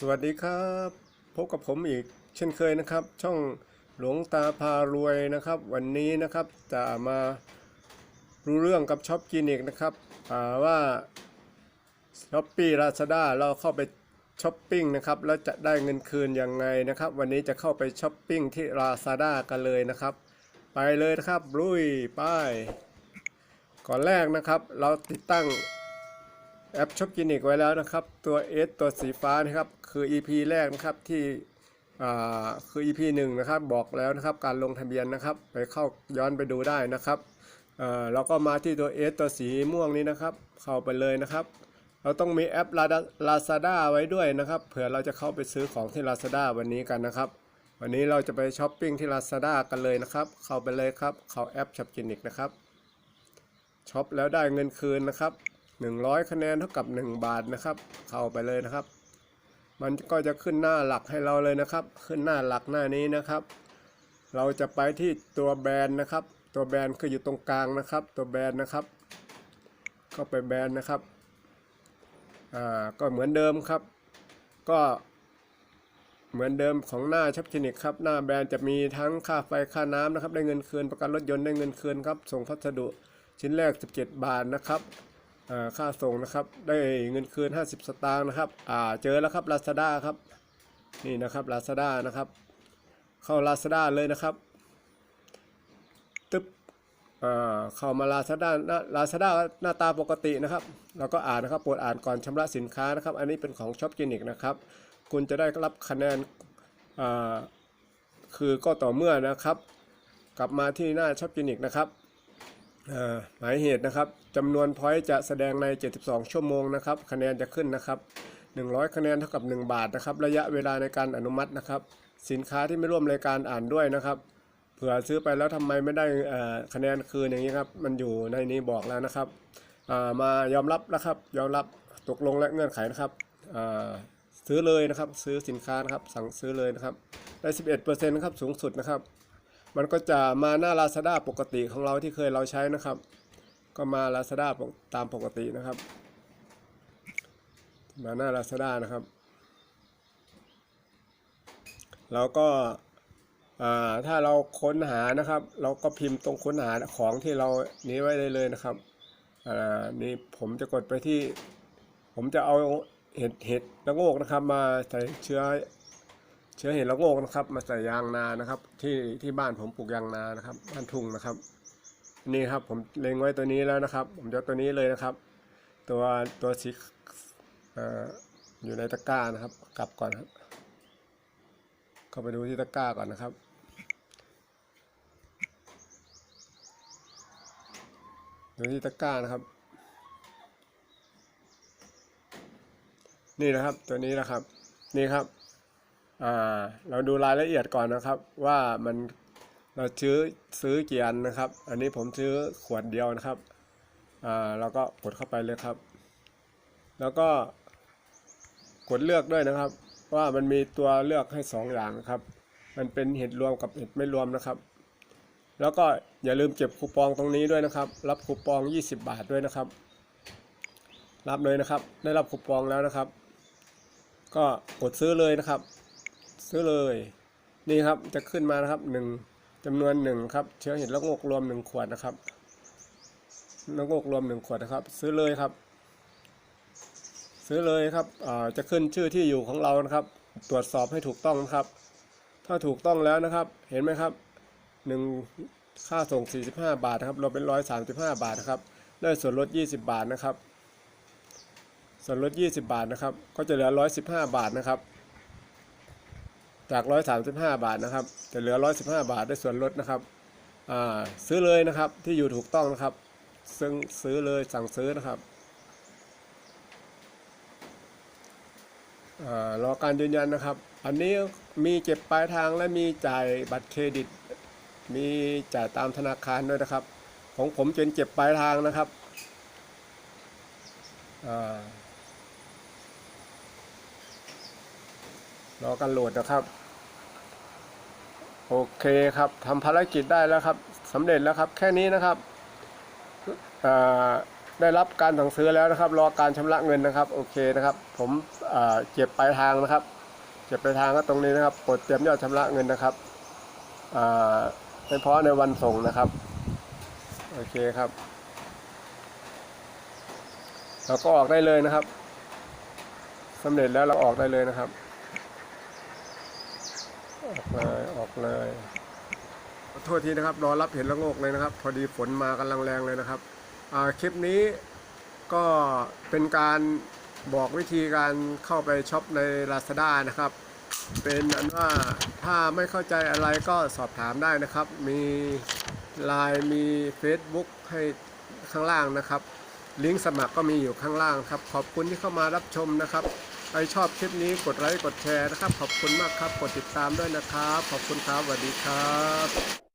สวัสดีครับ พบกับผมอีกเช่นเคยนะครับ ช่องหลวงตาพารวยนะครับ วันนี้นะครับจะมารู้เรื่องกับช็อปคลินิกนะครับว่าช้อปปี้ลาซาด้าเราเข้าไปช้อปปิ้งนะครับแล้วจะได้เงินคืนยังไงนะครับ วันนี้จะเข้าไปช้อปปิ้งที่ลาซาด้ากันเลยนะครับ ไปเลยนะครับลุยไป้ายก่อนแรกนะครับ เราติดตั้ง แอปช็อปคลินิกไว้แล้วนะครับ ตัว S ตัวสีฟ้านะครับ คือ EP แรกนะครับที่อ่าคือ EP 1นะครับบอกแล้วนะครับการลงทะเบียนนะครับไปเข้าย้อนไปดูได้นะครับเอ่อเราก็มาที่ตัว S ตัวสีม่วงนี้นะครับ เข้าไปเลยนะครับ เราต้องมีแอป Lazada ไว้ด้วยนะครับ เผื่อเราจะเข้าไปซื้อของที่ Lazada วันนี้กันนะครับ วันนี้เราจะไปช้อปปิ้งที่ Lazada กันเลยนะครับ เข้าไปเลยครับ เข้าแอปช็อปคลินิกนะครับช็อปแล้วได้เงินคืนนะครับ 100 คะแนนเท่ากับ 1 บาทนะครับ เข้าไปเลยนะครับ มันก็จะขึ้นหน้าหลักให้เราเลยนะครับ ขึ้นหน้าหลักหน้านี้นะครับ เราจะไปที่ตัวแบรนด์นะครับ ตัวแบรนด์คืออยู่ตรงกลางนะครับ ตัวแบรนด์นะครับ ก็ไปแบรนด์นะครับอ่าก็เหมือนเดิมครับ ก็เหมือนเดิมของหน้าช็อปคลินิกครับหน้าแบรนด์จะมีทั้งค่าไฟค่าน้ำนะครับ ได้เงินคืนประกันรถยนต์ได้เงินคืนครับส่งพัสดุชิ้นแรก 17 บาทนะครับ ค่าส่งนะครับ ได้เงินคืน 50 สตางค์นะครับอ่าเจอแล้วครับ Lazada ครับนี่นะครับ Lazada นะครับ เข้า Lazada เลยนะครับตึ๊บอ่าเข้ามา Lazada หน้า Lazada หน้าตาปกตินะครับเราก็อ่านนะครับโปรดอ่านก่อนชำระสินค้านะครับ อันนี้เป็นของช็อปคลินิกนะครับ คุณจะได้รับคะแนนอ่าคือก็ต่อเมื่อนะครับ กลับมาที่หน้าช็อปคลินิกนะครับ หมายเหตุนะครับจำนวนพอยต์จะแสดงใน 72 ชั่วโมงนะครับคะแนนจะขึ้นนะครับ 100 คะแนนเท่ากับ 1 บาทนะครับ ระยะเวลาในการอนุมัตินะครับ สินค้าที่ไม่ร่วมรายการอ่านด้วยนะครับเผื่อซื้อไปแล้วทำไมไม่ได้คะแนนคืนอย่างนี้ครับมันอยู่ในนี้บอกแล้วนะครับามายอมรับนะครับยอมรับตกลงและเงื่อนไขนะครับซื้อเลยนะครับซื้อสินค้านะครับสั่งซื้อเลยนะครับได้ 11%นะครับสูงสุดนะครับ มันก็จะมาหน้า Lazada ปกติของเราที่เคยเราใช้นะครับ ก็มา Lazada ตามปกตินะครับ มาหน้า Lazada นะครับแล้วก็ถ้าเราค้นหานะครับ เราก็พิมพ์ตรงค้นหาของที่เรานี้ไว้ได้เลยนะครับนี่ผมจะกดไปที่ ผมจะเอาเห็ดเห็ดละโงกนะครับ มาใส่เชื้อ เชื้อเห็ดละโงกนะครับ มาใส่ยางนานะครับ ที่ที่บ้านผมปลูกยางนานะครับบ้านทุ่งนะครับนี่ครับผมเล็งไว้ตัวนี้แล้วนะครับ ผมจะตัวนี้เลยนะครับ ตัวตัวสีอยู่ในตะกร้านะครับ กลับก่อนครับเข้าไปดูที่ตะกร้าก่อนนะครับดูที่ตะกร้านะครับ นี่นะครับตัวนี้นะครับ นี่ครับ เราดูรายละเอียดก่อนนะครับว่ามันเราซื้อซื้อกี่อันนะครับ อันนี้ผมซื้อขวดเดียวนะครับอ่าเราก็กดเข้าไปเลยครับ แล้วก็กดเลือกด้วยนะครับ ว่ามันมีตัวเลือกให้สองอย่างนะครับ มันเป็นเห็ดรวมกับเห็ดไม่รวมนะครับ แล้วก็อย่าลืมเก็บคูปองตรงนี้ด้วยนะครับ รับคูปอง 20 บาทด้วยนะครับ รับเลยนะครับ ได้รับคูปองแล้วนะครับ ก็กดซื้อเลยนะครับ ซื้อเลย นี่ครับจะขึ้นมานะครับหนึ่งจำนวนหนึ่งครับ เชื้อเห็ดละโงกรวมหนึ่งขวดนะครับละโงกรวมหนึ่งขวดนะครับ ซื้อเลยครับ ซื้อเลยครับอ่าจะขึ้นชื่อที่อยู่ของเรานะครับ ตรวจสอบให้ถูกต้องนะครับ ถ้าถูกต้องแล้วนะครับ เห็นไหมครับหนึ่งค่าส่ง 45 บาทนะครับเราเป็น 135 บาทนะครับได้ส่วนลด 20 บาทนะครับ ส่วนลด 20 บาทนะครับ ก็จะเหลือ 115 บาทนะครับ จาก 135 บาทนะครับจะเหลือ 115 บาทได้ส่วนลดนะครับอ่าซื้อเลยนะครับที่อยู่ถูกต้องนะครับ ซึ่งซื้อเลยสั่งซื้อนะครับอ่ารอการยืนยันนะครับ อันนี้มีเก็บปลายทางและมีจ่ายบัตรเครดิต มีจ่ายตามธนาคารด้วยนะครับ ของผมเป็นเก็บปลายทางนะครับอ่า รอการโหลดนะครับ โอเคครับทำภารกิจได้แล้วครับสำเร็จแล้วครับ แค่นี้นะครับได้รับการสั่งซื้อแล้วนะครับ รอการชำระเงินนะครับ โอเคนะครับ ผมเก็บปลายทางนะครับเก็บปลายทางก็ตรงนี้นะครับกดเตรียมยอดชำระเงินนะครับอ่าเฉพาะในวันส่งนะครับ โอเคครับเราก็ออกได้เลยนะครับสำเร็จแล้วเราออกได้เลยนะครับ ออกเลยออกเลยขอโทษทีนะครับรอรับเห็นละโงกเลยนะครับ พอดีฝนมากำลังแรงเลยนะครับคลิปนี้ก็เป็นการบอกวิธีการเข้าไปช็อปใน Lazada นะครับ เป็นอันว่าถ้าไม่เข้าใจอะไรก็สอบถามได้นะครับ มี Line มี Facebook ให้ข้างล่างนะครับ ลิงก์สมัครก็มีอยู่ข้างล่างครับ ขอบคุณที่เข้ามารับชมนะครับ รชอบคลิปนี้กดไลค์กดแชร์นะครับ ขอบคุณมากครับ กดติดตามด้วยนะครับ ขอบคุณครับสวัสดีครับ